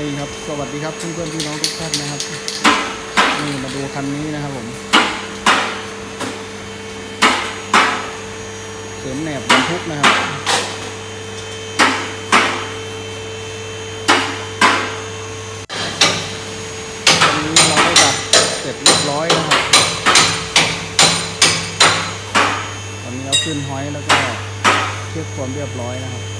นี่ครับ สวัสดีครับเพื่อนๆพี่น้องทุกท่านนะครับนี่มาดูคันนี้นะครับผมเสริมแหนบบรรทุกนะครับตอนนี้เราได้ดัดเสร็จเรียบร้อยนะครับตอนนี้เอาขึ้นห้อยแล้วก็เช็คความเรียบร้อยนะครับ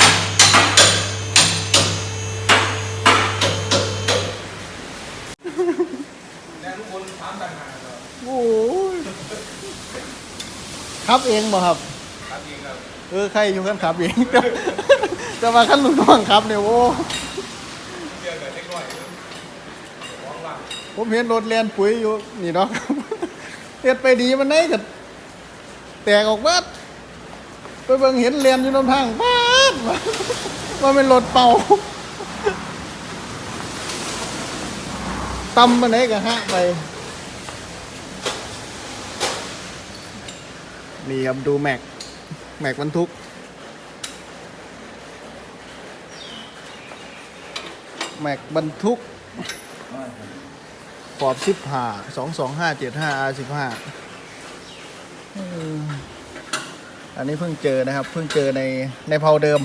โอ้ยขับเองบ่ครับ ครับเองครับเออใครอยู่กันขับเอง แต่แต่มาขั้นลูกน้องขับเนี่ยโอ้เชื่อกับเล็กน้อยร้องว่าผมเห็นรถเลียนปุ๋ยอยู่นี่เนาะเฮ็ดไปดีมันได้ก็แตกออกบ้าไปเบิ่งเห็นเลียนอยู่ลำทางบ้าดว่าเป็นรถเป่า ตำมันไหนก็ฮะไป นี่ครับดูแม็ก แม็กบรรทุก แม็กบรรทุกขอบสิบห้าสองสองห้าเจ็ดห้าอาสิบห้าอันนี้เพิ่งเจอนะครับ เพิ่งเจอในในเพาเดิม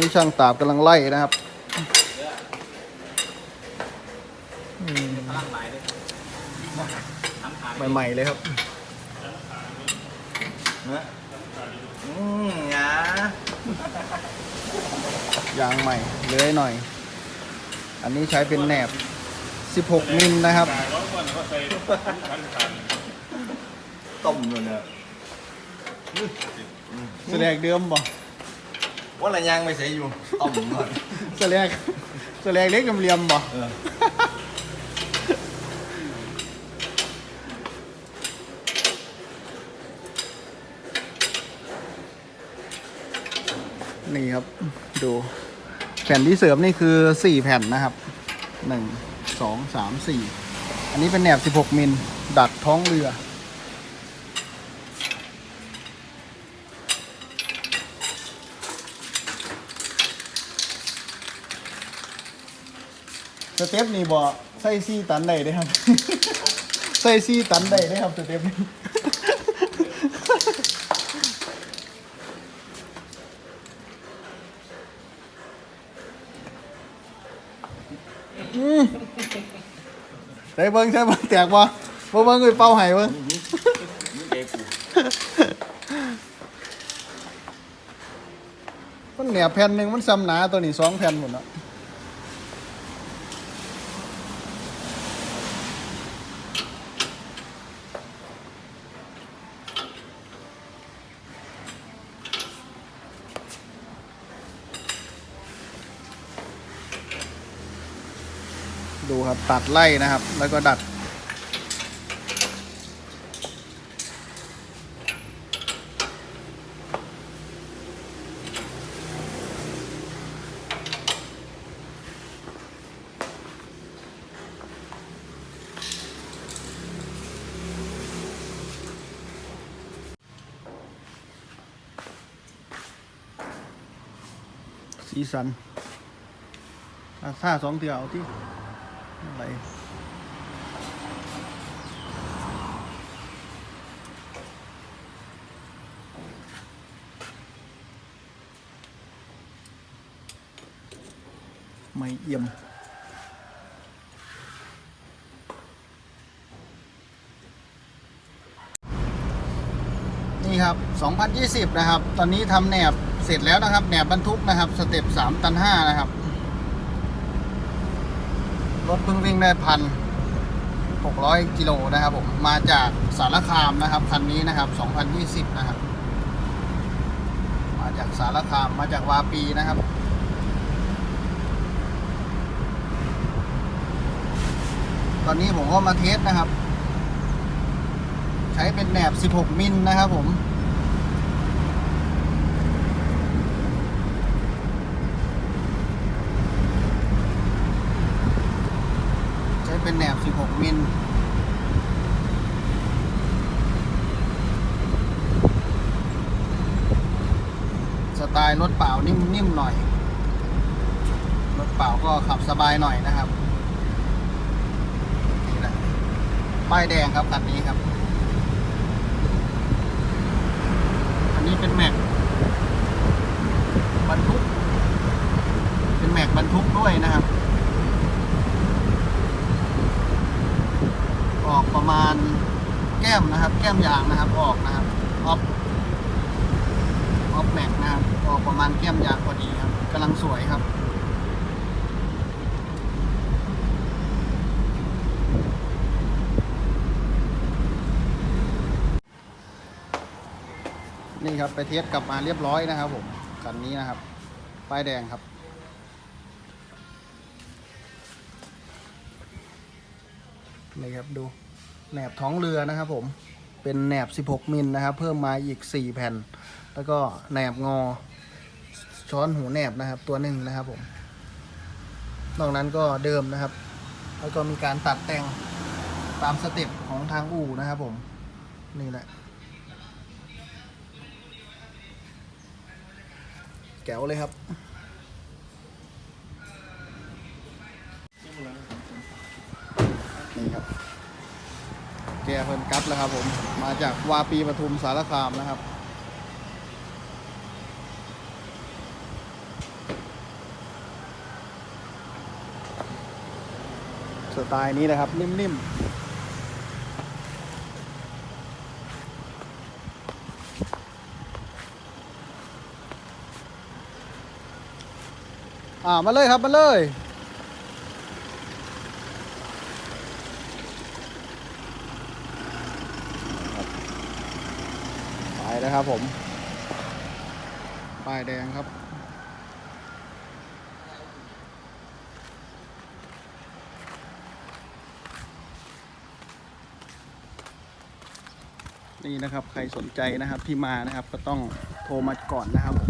นี่ช่างตาบกำลังไล่นะครับอืมพลังหลายเลยทำขาดใหม่ๆเลยครับอืมยายางใหม่เลื้อยหน่อย อันนี้ใช้เป็นแหนบ 16 มิลนะครับต้มเลยเนี่ยแสดงเดิมบ่ ว่าอะไรยังไม่ใส่อยู่ต้มก่อนแสดงแสดงเล็กเหลี่ยมๆบ่เออนี่ครับ ดู แผ่นที่เสริมนี่คือ4แผ่นนะครับ1 2 3 4อันนี้เป็นแหนบ16มิลดัดท้องเรือ สเต็ปนี่บ่ใส่ซี่ตันได้เด้ครับ ใส่ซี่ตันได้เด้ครับสเต็ปนี้ใส่เบิ้งใส่เบิ้งแตกบ่บ่เบิ้งเลยเป่าให้เบิ้งมันแหนบแผ่นหนึ่งมันซ้ำหนาตัวนี้สองแผ่นหมดแล้ว ดูครับตัดไล่นะครับ แล้วก็ดัด สีสันอะท่าสองเดียวเอาที่ อะไรไม่เอี่ยมนี่ครับ 2020 นะครับ ตอนนี้ทำแหนบเสร็จแล้วนะครับ แหนบบรรทุกนะครับ สเต็ป 3 ตัน 5 นะครับ รถเพิ่งวิ่งได้พัน600กิโลนะครับผมมาจากสารคามนะครับคันนี้นะครับ2020นะครับ มาจากสารคามมาจากวาปีนะครับตอนนี้ผมก็มาเทสนะครับ ใช้เป็นแหนบ 16 มิลนะครับผม เป็นแหนบ 16 มิลสไตล์รถเปล่านิ่มๆหน่อย รถเปล่าก็ขับสบายหน่อยนะครับ นี่แหละ ป้ายแดงครับคันนี้ครับ อันนี้เป็นแม็กบรรทุก เป็นแม็กบรรทุกด้วยนะครับ ออกประมาณแก้มนะครับ แก้มยางนะครับออกนะครับออฟออฟแม็กนะครับออกประมาณแก้มยางพอดีครับกำลังสวยครับนี่ครับไปเทสกลับมาเรียบร้อยนะครับผมคันนี้นะครับ ป้ายแดงครับ นี่ครับดูแหนบท้องเรือนะครับผมเป็นแหนบ 16 มิลนะครับ เพิ่มมาอีก 4 แผ่น แล้วก็แหนบงอ ช้อนหูแหนบนะครับ ตัวหนึ่งนะครับผมนอกนั้นก็เดิมนะครับ แล้วก็มีการตัดแต่งตามสเต็ปของทางอู่นะครับผมนี่แหละ แก้วเลยครับ นี่ครับ แกเพิ่ นกลับแล้วครับผมมาจากวาปีปทุมสารคามนะครับ สไตล์นี้นะครับ นิ่มๆอ่ามาเลยครับ มาเลย ไปแล้วครับผม ป้ายแดงครับ นี่นะครับใครสนใจนะครับที่มานะครับก็ต้องโทรมาก่อนนะครับผม